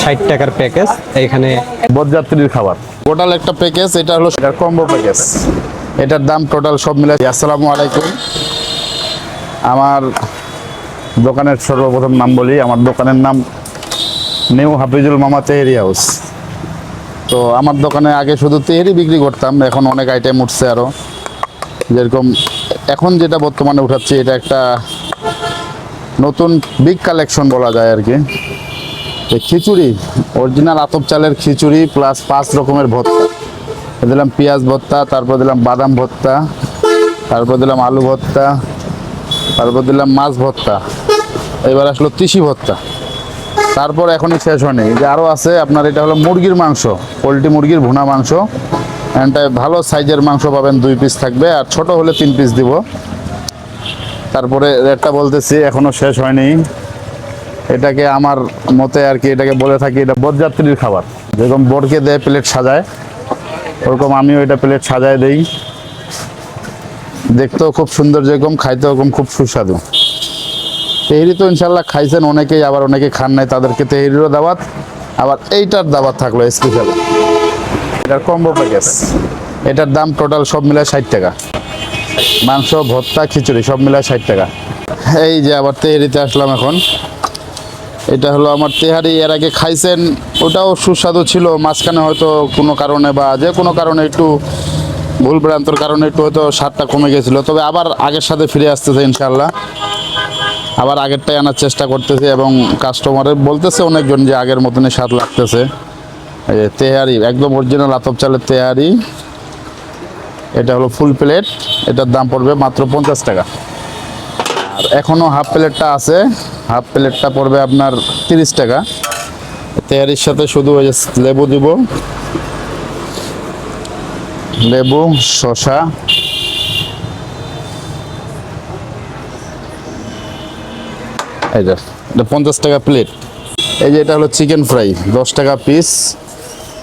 ষাট টাকার প্যাকেজ, এখানে বরযাত্রীর খাবার। টোটাল একটা প্যাকেজ এটা হলো এটার কম্বো প্যাকেজ এটার দাম টোটাল সব মিলে আসসালামু আলাইকুম। আমার দোকানের সর্বপ্রথম নাম বলি, আমার দোকানের নাম নিউ হাফিজুল মামা তেহেরি হাউস তো আমার দোকানে আগে শুধু তেহেরি বিক্রি করতাম, এখন অনেক আইটেম উঠছে আরও যেরকম এখন যেটা বর্তমানে উঠাচ্ছি, এটা একটা নতুন বিগ কালেকশন বলা যায় আর কি। খিচুড়ি অরিজিনাল আতপ চালের খিচুড়ি প্লাস পাঁচ রকমের ভর্তা। দিলাম পেঁয়াজ ভর্তা, তারপর দিলাম বাদাম ভর্তা, তারপর দিলাম আলু ভর্তা, তারপর দিলাম মাছ ভর্তা। এবার আসলো তিসি ভর্তা। তারপর এখনই শেষ হয়নি। যে আরও আছে, আপনার এটা হলো মুরগির মাংস, পোলট্রি মুরগির ভুনা মাংস। এটা ভালো সাইজের মাংস পাবেন, দুই পিস থাকবে, আর ছোট হলে তিন পিস দিব। তারপরে রেটটা বলতেছি এখনও শেষ হয়নি। এটাকে আমার মতে আর কি এটাকে বলে থাকি, এটা বরযাত্রীর খাবার। যেরকম বোরকে দেয়, প্লেট সাজায়, ওরকম আমিও এটা প্লেট সাজায় দেই। দেখতেও খুব সুন্দর যেরকম খাইতে ওরকম খুব সুস্বাদু। তেহরি তো ইনশাল্লাহ খাইছেন, অনেকেই আবার অনেকে খান নাই, তাদেরকে তেহরিরও দাওয়াত। আবার এইটার দাওয়াত থাকল স্পেশাল এটার কম্বো প্যাকেজ এটার দাম টোটাল সব মিলায় ষাট টাকা। মাংস, ভর্তা, খিচুড়ি সব মিলায় ষাট টাকা। এই যে আবার তেহরিতে আসলাম এখন। এটা হলো আমার তেহারি, এর আগে খাইছেন, ওটাও সুস্বাদু ছিল, মাঝখানে হয়তো কোনো কারণে বা যে কোনো কারণে একটু ভুল ভ্রান্তর কারণে একটু হয়তো স্বাদটা কমে গেছিল। তবে আবার আগের সাথে ফিরে আসতেছে ইনশাল্লাহ আবার আগেরটাই আনার চেষ্টা করতেছে এবং কাস্টমারের বলতেছে অনেকজন যে আগের মতনই স্বাদ লাগতেছে। তেহারি, একদম অরিজিনাল আতপ চালের তেহারি। এটা হলো ফুল প্লেট এটার দাম পড়বে মাত্র পঞ্চাশ টাকা। আর এখনও হাফ প্লেটটা আছে। হাফ প্লেটটা পড়বে আপনার তিরিশ টাকা। তেয়ারির সাথে শুধু ওই যে লেবু দিব। লেবু শসা। এই যে এটা পঞ্চাশ টাকা প্লেট। এই যে এটা হলো চিকেন ফ্রাই দশ টাকা পিস।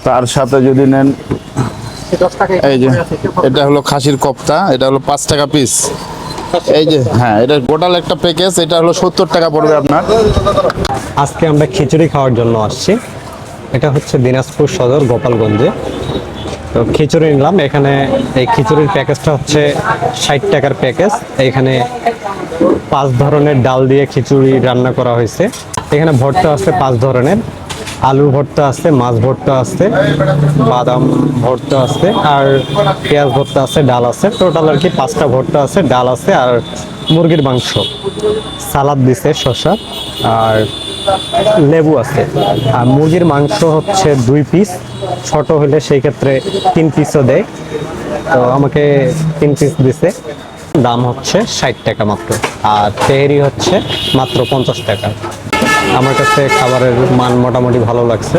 তার সাথে যদি নেন এই যে এটা হলো খাসির কপ্তা এটা হলো পাঁচ টাকা পিস। এই যে হ্যাঁ এটা টোটাল একটা প্যাকেজ এটা হলো সত্তর টাকা পড়বে আপনার। আজকে আমরা খিচুড়ি খাওয়ার জন্য আসছি। এটা হচ্ছে দিনাজপুর সদর গোপালগঞ্জে। তো খিচুড়ি নিলাম। এখানে এই খিচুড়ির প্যাকেজটা হচ্ছে ষাট টাকার প্যাকেজ। এখানে পাঁচ ধরনের ডাল দিয়ে খিচুড়ি রান্না করা হয়েছে। এখানে ভর্তা আছে পাঁচ ধরনের। আলু ভর্তা আছে, মাছ ভর্তা আছে, বাদাম ভর্তা আছে আর পেঁয়াজ ভর্তা আছে, ডাল আছে। টোটাল আর কি পাঁচটা ভর্তা আছে, ডাল আছে আর মুরগির মাংস। সালাদ দিছে শসা আর লেবু আছে। আর মুরগির মাংস হচ্ছে দুই পিস ছোট হলে সেই ক্ষেত্রে তিন পিসও দেয়। তো আমাকে তিন পিস দিছে। দাম হচ্ছে ষাট টাকা মাত্র। আর তেহেরি হচ্ছে মাত্র পঞ্চাশ টাকা। আমার কাছে খাবারের মান মোটামুটি ভালো লাগছে।